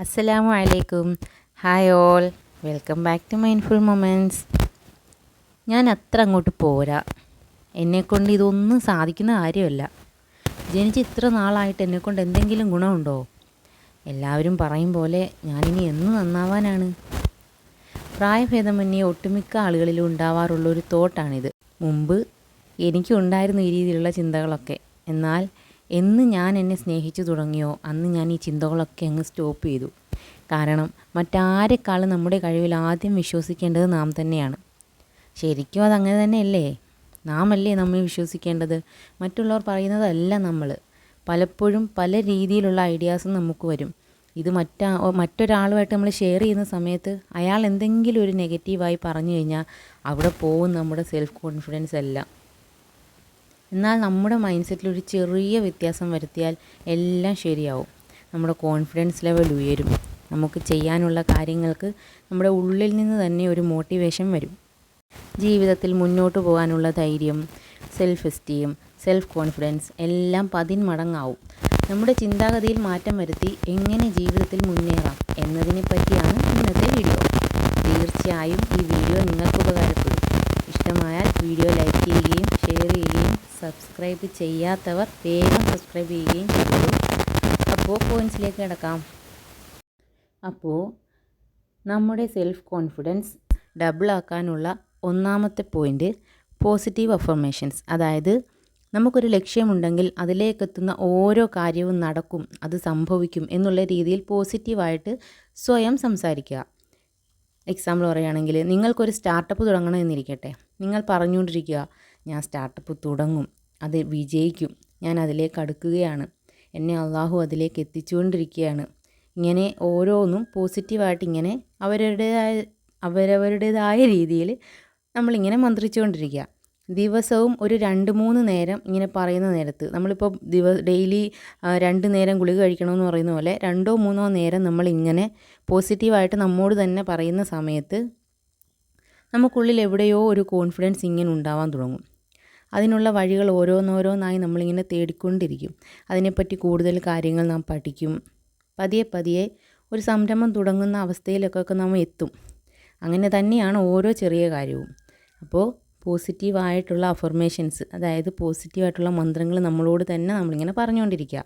അസ്സലാമു അലൈക്കും. Hi all welcome back to mindful moments ഞാൻ അത്ര അങ്ങോട്ട് പോരാ. എന്നെക്കൊണ്ട് ഇതൊന്നും സാധിക്കുന്ന കാര്യമല്ല. ജനിച്ച് ഇത്ര നാളായിട്ട് എന്നെക്കൊണ്ട് എന്തെങ്കിലും ഗുണമുണ്ടോ? എല്ലാവരും പറയും പോലെ ഞാനിനി എന്ന് നന്നാവാനാണ്. പ്രായഭേദമന്യേ ഒട്ടുമിക്ക ആളുകളിലും ഉണ്ടാവാറുള്ള ഒരു തോട്ടാണിത്. മുമ്പ് എനിക്കും ഉണ്ടായിരുന്നു ഈ രീതിയിലുള്ള ചിന്തകളൊക്കെ. എന്നാൽ എന്ന് ഞാൻ എന്നെ സ്നേഹിച്ചു തുടങ്ങിയോ? അന്ന് ഞാൻ ഈ ചിന്തകളൊക്കെ അങ്ങ് സ്റ്റോപ്പ് ചെയ്തു. കാരണം മറ്റാരെക്കാളും നമ്മുടെ കഴിവിൽ ആദ്യം വിശ്വസിക്കേണ്ടത് നാം തന്നെയാണ്. ശരിക്കും അതങ്ങനെ തന്നെയല്ലേ? നാം അല്ലേ നമ്മൾ വിശ്വസിക്കേണ്ടത്? മറ്റുള്ളവർ പറയുന്നതല്ല നമ്മൾ. പലപ്പോഴും പല രീതിയിലുള്ള ഐഡിയാസും നമുക്ക് വരും. ഇത് മറ്റാ മറ്റൊരാളുമായിട്ട് നമ്മൾ ഷെയർ ചെയ്യുന്ന സമയത്ത് അയാൾ എന്തെങ്കിലും ഒരു നെഗറ്റീവായി പറഞ്ഞു കഴിഞ്ഞാൽ അവിടെ പോകും നമ്മുടെ സെൽഫ് കോൺഫിഡൻസ് എല്ലാം. എന്നാൽ നമ്മുടെ മൈൻഡ് സെറ്റിൽ ഒരു ചെറിയ വ്യത്യാസം വരുത്തിയാൽ എല്ലാം ശരിയാവും. നമ്മുടെ കോൺഫിഡൻസ് ലെവൽ ഉയരും. നമുക്ക് ചെയ്യാനുള്ള കാര്യങ്ങൾക്ക് നമ്മുടെ ഉള്ളിൽ നിന്ന് തന്നെ ഒരു മോട്ടിവേഷൻ വരും. ജീവിതത്തിൽ മുന്നോട്ട് പോകാനുള്ള ധൈര്യം സെൽഫ് എസ്റ്റീം സെൽഫ് കോൺഫിഡൻസ് എല്ലാം പതിന്മടങ്ങാവും. നമ്മുടെ ചിന്താഗതിയിൽ മാറ്റം വരുത്തി എങ്ങനെ ജീവിതത്തിൽ മുന്നേറാം എന്നതിനെ പറ്റിയാണ് ഇന്നത്തെ വീഡിയോ തീർച്ചയായും ഈ വീഡിയോ നിങ്ങൾക്ക് ഉപകാരപ്പെടും. ഇഷ്ടമായാൽ വീഡിയോ ലൈക്ക് ചെയ്യുകയും ഷെയർ ചെയ്യുകയും സബ്സ്ക്രൈബ് ചെയ്യാത്തവർ വേഗം സബ്സ്ക്രൈബ് ചെയ്യുകയും ചെയ്തു അപ്പോൾ പോയിൻസിലേക്ക് കിടക്കാം. അപ്പോൾ നമ്മുടെ സെൽഫ് കോൺഫിഡൻസ് ഡബിൾ ആക്കാനുള്ള ഒന്നാമത്തെ പോയിന്റ് പോസിറ്റീവ് അഫർമേഷൻസ് അതായത് നമുക്കൊരു ലക്ഷ്യമുണ്ടെങ്കിൽ അതിലേക്കെത്തുന്ന ഓരോ കാര്യവും നടക്കും അത് സംഭവിക്കും എന്നുള്ള രീതിയിൽ പോസിറ്റീവായിട്ട് സ്വയം സംസാരിക്കുക. എക്സാമ്പിൾ പറയുകയാണെങ്കിൽ നിങ്ങൾക്കൊരു സ്റ്റാർട്ടപ്പ് തുടങ്ങണം തുടങ്ങണമെന്നിരിക്കട്ടെ. നിങ്ങൾ പറഞ്ഞുകൊണ്ടിരിക്കുക ഞാൻ സ്റ്റാർട്ടപ്പ് തുടങ്ങും അത് വിജയിക്കും ഞാൻ അതിലേക്ക് അടുക്കുകയാണ് എന്നെ അള്ളാഹു അതിലേക്ക് എത്തിച്ചുകൊണ്ടിരിക്കുകയാണ്. ഇങ്ങനെ ഓരോന്നും പോസിറ്റീവായിട്ട് ഇങ്ങനെ അവരുടേതായ അവരവരുടേതായ രീതിയിൽ നമ്മളിങ്ങനെ മന്ത്രിച്ചുകൊണ്ടിരിക്കുക. ദിവസവും ഒരു രണ്ട് മൂന്ന് നേരം ഇങ്ങനെ പറയുന്ന നേരത്ത് നമ്മളിപ്പോൾ ദിവ ഡെയിലി രണ്ട് നേരം ഗുളിക കഴിക്കണമെന്ന് പറയുന്ന പോലെ രണ്ടോ മൂന്നോ നേരം നമ്മളിങ്ങനെ പോസിറ്റീവായിട്ട് നമ്മോട് തന്നെ പറയുന്ന സമയത്ത് നമുക്കുള്ളിൽ എവിടെയോ ഒരു കോൺഫിഡൻസ് ഇങ്ങനെ ഉണ്ടാവാൻ തുടങ്ങും. അതിനുള്ള വഴികൾ ഓരോന്നോരോന്നായി നമ്മളിങ്ങനെ തേടിക്കൊണ്ടിരിക്കും. അതിനെപ്പറ്റി കൂടുതൽ കാര്യങ്ങൾ നാം പഠിക്കും. പതിയെ പതിയെ ഒരു സംരംഭം തുടങ്ങുന്ന അവസ്ഥയിലൊക്കെ നാം എത്തും. അങ്ങനെ തന്നെയാണ് ഓരോ ചെറിയ കാര്യവും. അപ്പോൾ പോസിറ്റീവായിട്ടുള്ള അഫർമേഷൻസ് അതായത് പോസിറ്റീവായിട്ടുള്ള മന്ത്രങ്ങൾ നമ്മളോട് തന്നെ നമ്മളിങ്ങനെ പറഞ്ഞുകൊണ്ടിരിക്കുക.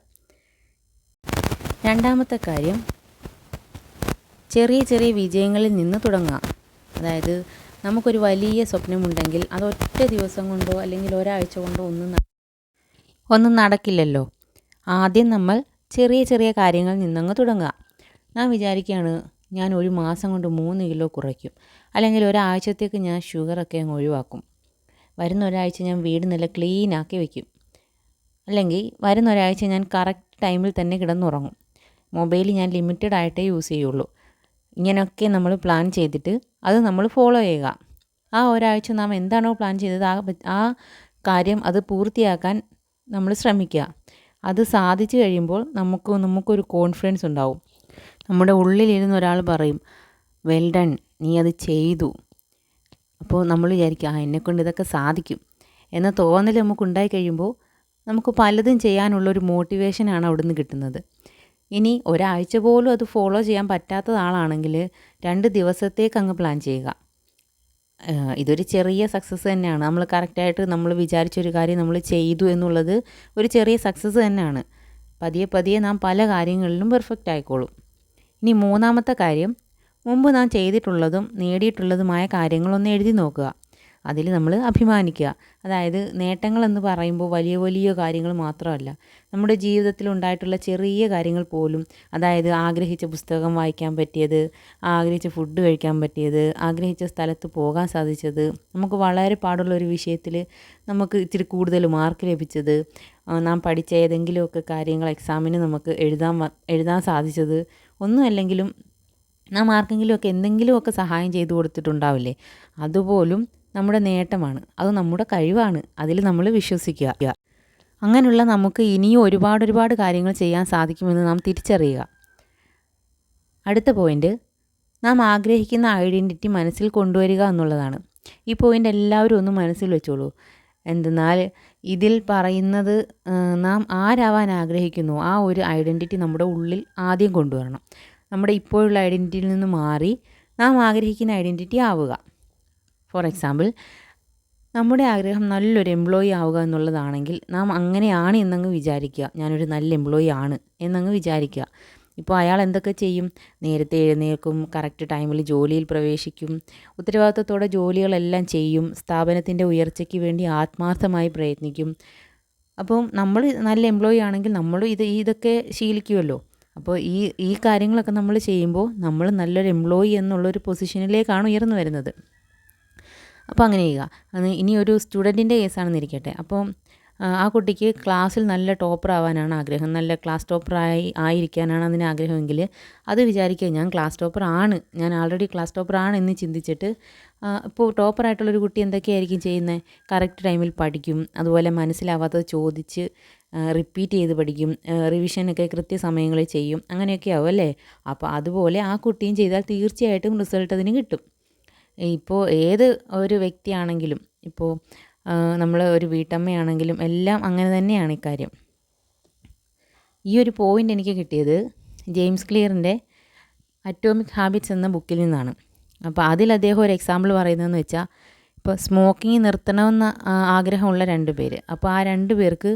രണ്ടാമത്തെ കാര്യം ചെറിയ ചെറിയ വിജയങ്ങളിൽ നിന്ന് തുടങ്ങുക. അതായത് നമുക്കൊരു വലിയ സ്വപ്നമുണ്ടെങ്കിൽ അത് ഒറ്റ ദിവസം കൊണ്ടോ അല്ലെങ്കിൽ ഒരാഴ്ച കൊണ്ടോ ഒന്നും ഒന്നും നടക്കില്ലല്ലോ. ആദ്യം നമ്മൾ ചെറിയ ചെറിയ കാര്യങ്ങളിൽ നിന്നങ്ങ് തുടങ്ങുക. ഞാൻ വിചാരിക്കുകയാണ് ഞാൻ ഒരു മാസം കൊണ്ട് മൂന്ന് കിലോ കുറയ്ക്കും. അല്ലെങ്കിൽ ഒരാഴ്ചത്തേക്ക് ഞാൻ ഷുഗറൊക്കെ അങ്ങ് ഒഴിവാക്കും. വരുന്ന ഒരാഴ്ച ഞാൻ വീട് നല്ല ക്ലീൻ ആക്കി വെക്കും. അല്ലെങ്കിൽ വരുന്ന ഒരാഴ്ച ഞാൻ കറക്റ്റ് ടൈമിൽ തന്നെ കിടന്നുറങ്ങും. മൊബൈൽ ഞാൻ ലിമിറ്റഡ് ആയിട്ടേ യൂസ് ചെയ്യുള്ളൂ. ഇങ്ങനെയൊക്കെ നമ്മൾ പ്ലാൻ ചെയ്തിട്ട് അത് നമ്മൾ ഫോളോ ചെയ്യുക. ആ ഒരാഴ്ച നാം എന്താണോ പ്ലാൻ ചെയ്തത് ആ ആ കാര്യം അത് പൂർത്തിയാക്കാൻ നമ്മൾ ശ്രമിക്കുക. അത് സാധിച്ചു കഴിയുമ്പോൾ നമുക്ക് നമുക്കൊരു കോൺഫിഡൻസ് ഉണ്ടാവും. നമ്മുടെ ഉള്ളിലിരുന്ന് ഒരാൾ പറയും വെൽ ഡൺ നീ അത് ചെയ്തു. അപ്പോൾ നമ്മൾ വിചാരിക്കും ആ എന്നെക്കൊണ്ട് ഇതൊക്കെ സാധിക്കും. എന്ന തോന്നൽ നമുക്ക് ഉണ്ടായി കഴിയുമ്പോൾ നമുക്ക് പലതും ചെയ്യാനുള്ളൊരു മോട്ടിവേഷനാണ് അവിടെ നിന്ന് കിട്ടുന്നത്. ഇനി ഒരാഴ്ച പോലും അത് ഫോളോ ചെയ്യാൻ പറ്റാത്തതാളാണെങ്കിൽ രണ്ട് ദിവസത്തേക്ക് അങ്ങ് പ്ലാൻ ചെയ്യുക. ഇതൊരു ചെറിയ സക്സസ് തന്നെയാണ്. നമ്മൾ കറക്റ്റായിട്ട് നമ്മൾ വിചാരിച്ചൊരു കാര്യം നമ്മൾ ചെയ്തു എന്നുള്ളത് ഒരു ചെറിയ സക്സസ് തന്നെയാണ്. പതിയെ പതിയെ നാം പല കാര്യങ്ങളിലും പെർഫെക്റ്റ് ആയിക്കോളും. ഇനി മൂന്നാമത്തെ കാര്യം മുമ്പ് നാം ചെയ്തിട്ടുള്ളതും നേടിയിട്ടുള്ളതുമായ കാര്യങ്ങളൊന്ന് എഴുതി നോക്കുക. അതിൽ നമ്മൾ അഭിമാനിക്കുക. അതായത് നേട്ടങ്ങളെന്ന് പറയുമ്പോൾ വലിയ വലിയ കാര്യങ്ങൾ മാത്രമല്ല. നമ്മുടെ ജീവിതത്തിൽ ഉണ്ടായിട്ടുള്ള ചെറിയ കാര്യങ്ങൾ പോലും അതായത് ആഗ്രഹിച്ച പുസ്തകം വായിക്കാൻ പറ്റിയത് ആഗ്രഹിച്ച ഫുഡ് കഴിക്കാൻ പറ്റിയത് ആഗ്രഹിച്ച സ്ഥലത്ത് പോകാൻ സാധിച്ചത് നമുക്ക് വളരെ പാടുള്ള ഒരു വിഷയത്തിൽ നമുക്ക് ഇച്ചിരി കൂടുതൽ മാർക്ക് ലഭിച്ചത് നാം പഠിച്ച ഏതെങ്കിലുമൊക്കെ കാര്യങ്ങൾ എക്സാമിന് നമുക്ക് എഴുതാൻ എഴുതാൻ സാധിച്ചത് ഒന്നുമല്ലെങ്കിലും നാം ആർക്കെങ്കിലുമൊക്കെ എന്തെങ്കിലുമൊക്കെ സഹായം ചെയ്തു കൊടുത്തിട്ടുണ്ടാവില്ലേ? അതുപോലും നമ്മുടെ നേട്ടമാണ്. അത് നമ്മുടെ കഴിവാണ്. അതിൽ നമ്മൾ വിശ്വസിക്കുക. അങ്ങനെയുള്ള നമുക്ക് ഇനിയും ഒരുപാട് ഒരുപാട് കാര്യങ്ങൾ ചെയ്യാൻ സാധിക്കുമെന്ന് നാം തിരിച്ചറിയുക. അടുത്ത പോയിന്റ് നാം ആഗ്രഹിക്കുന്ന ഐഡന്റിറ്റി മനസ്സിൽ കൊണ്ടുവരിക എന്നുള്ളതാണ്. ഈ പോയിന്റ് എല്ലാവരും ഒന്ന് മനസ്സിൽ വെച്ചോളൂ. എന്തെന്നാൽ ഇതിൽ പറയുന്നത് നാം ആരാവാൻ ആഗ്രഹിക്കുന്നു ആ ഒരു ഐഡന്റിറ്റി നമ്മുടെ ഉള്ളിൽ ആദ്യം കൊണ്ടുവരണം. നമ്മുടെ ഇപ്പോഴുള്ള ഐഡന്റിറ്റിയിൽ നിന്ന് മാറി നാം ആഗ്രഹിക്കുന്ന ഐഡന്റിറ്റി ആവുക. ഫോർ എക്സാമ്പിൾ നമ്മുടെ ആഗ്രഹം നല്ലൊരു എംപ്ലോയി ആവുക എന്നുള്ളതാണെങ്കിൽ നാം അങ്ങനെയാണ് എന്നങ്ങ് വിചാരിക്കുക. ഞാനൊരു നല്ല എംപ്ലോയി ആണ് എന്നങ്ങ് വിചാരിക്കുക. ഇപ്പോൾ അയാൾ എന്തൊക്കെ ചെയ്യും? നേരത്തെ എഴുന്നേൽക്കും കറക്റ്റ് ടൈമിൽ ജോലിയിൽ പ്രവേശിക്കും ഉത്തരവാദിത്തത്തോടെ ജോലികളെല്ലാം ചെയ്യും സ്ഥാപനത്തിന്റെ ഉയർച്ചയ്ക്ക് വേണ്ടി ആത്മാർത്ഥമായി പ്രയത്നിക്കും. അപ്പം നമ്മൾ നല്ല എംപ്ലോയി ആണെങ്കിൽ നമ്മൾ ഇത് ഇതൊക്കെ ശീലിക്കുമല്ലോ. അപ്പോൾ ഈ ഈ കാര്യങ്ങളൊക്കെ നമ്മൾ ചെയ്യുമ്പോൾ നമ്മൾ നല്ലൊരു എംപ്ലോയി എന്നുള്ളൊരു പൊസിഷനിലേക്കാണ് ഉയർന്നു വരുന്നത്. അപ്പോൾ അങ്ങനെ ചെയ്യുക. ഇനി ഒരു സ്റ്റുഡന്റിന്റെ കേസാണെന്നിരിക്കട്ടെ അപ്പോൾ ആ കുട്ടിക്ക് ക്ലാസ്സിൽ നല്ല ടോപ്പർ ആവാനാണ് ആഗ്രഹം. നല്ല ക്ലാസ് ടോപ്പർ ആയി ആയിരിക്കാനാണ് അതിന് ആഗ്രഹമെങ്കിൽ അത് വിചാരിക്കുക ഞാൻ ക്ലാസ് ടോപ്പർ ആണ് ഞാൻ ആൾറെഡി ക്ലാസ് ടോപ്പർ ആണ് എന്ന് ചിന്തിച്ചിട്ട് ഇപ്പോൾ ടോപ്പർ ആയിട്ടുള്ളൊരു കുട്ടി എന്തൊക്കെയായിരിക്കും ചെയ്യുന്നത്? കറക്റ്റ് ടൈമിൽ പഠിക്കും അതുപോലെ മനസ്സിലാവാത്തത് ചോദിച്ച് റിപ്പീറ്റ് ചെയ്ത് പഠിക്കും റിവിഷനൊക്കെ കൃത്യസമയങ്ങളിൽ ചെയ്യും അങ്ങനെയൊക്കെ ആവും അല്ലേ? അപ്പോൾ അതുപോലെ ആ കുട്ടിയും ചെയ്താൽ തീർച്ചയായിട്ടും റിസൾട്ട് അതിന് കിട്ടും. ഇപ്പോൾ ഏത് ഒരു വ്യക്തിയാണെങ്കിലും ഇപ്പോൾ നമ്മൾ ഒരു വീട്ടമ്മയാണെങ്കിലും എല്ലാം അങ്ങനെ തന്നെയാണ് ഇക്കാര്യം. ഈ ഒരു പോയിന്റ് എനിക്ക് കിട്ടിയത് ജെയിംസ് ക്ലിയറിന്റെ അറ്റോമിക് ഹാബിറ്റ്സ് എന്ന ബുക്കിൽ നിന്നാണ്. അപ്പോൾ അതിൽ അദ്ദേഹം ഒരു എക്സാമ്പിൾ പറയുന്നതെന്ന് വെച്ചാൽ ഇപ്പോൾ സ്മോക്കിംഗ് നിർത്തണമെന്ന ആഗ്രഹമുള്ള രണ്ട് പേര്. അപ്പോൾ ആ രണ്ട് പേർക്ക്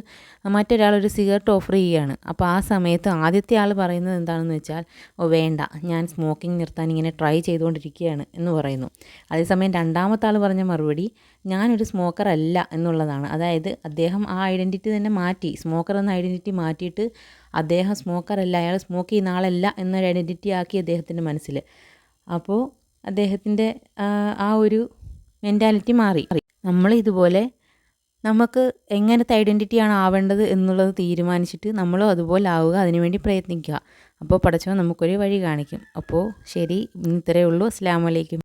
മറ്റൊരാൾ ഒരു സിഗരറ്റ് ഓഫർ ചെയ്യുകയാണ്. അപ്പോൾ ആ സമയത്ത് ആദ്യത്തെ ആൾ പറയുന്നത് എന്താണെന്ന് വെച്ചാൽ ഓ വേണ്ട ഞാൻ സ്മോക്കിംഗ് നിർത്താൻ ഇങ്ങനെ ട്രൈ ചെയ്തുകൊണ്ടിരിക്കുകയാണ് എന്ന് പറയുന്നു. അതേസമയം രണ്ടാമത്തെ ആൾ പറഞ്ഞ മറുപടി ഞാനൊരു സ്മോക്കർ അല്ല എന്നുള്ളതാണ്. അതായത് അദ്ദേഹം ആ ഐഡന്റിറ്റി തന്നെ മാറ്റി സ്മോക്കർ എന്ന ഐഡന്റിറ്റി മാറ്റിയിട്ട് അദ്ദേഹം സ്മോക്കർ അല്ല അയാൾ സ്മോക്ക് ചെയ്യുന്ന ആളല്ല എന്നൊരു ഐഡന്റിറ്റി ആക്കി അദ്ദേഹത്തിന്റെ മനസ്സിൽ അപ്പോൾ അദ്ദേഹത്തിന്റെ ആ ഒരു മെന്റാലിറ്റി മാറി. നമ്മൾ ഇതുപോലെ നമുക്ക് എങ്ങനത്തെ ഐഡന്റിറ്റിയാണ് ആവേണ്ടത് എന്നുള്ളത് തീരുമാനിച്ചിട്ട് നമ്മളും അതുപോലെ ആവുക അതിനുവേണ്ടി പ്രയത്നിക്കുക. അപ്പോൾ പടച്ചവൻ നമുക്കൊരു വഴി കാണിക്കും. അപ്പോൾ ശരി ഇത്രയേ ഉള്ളൂ. അസ്സാം വലൈക്കും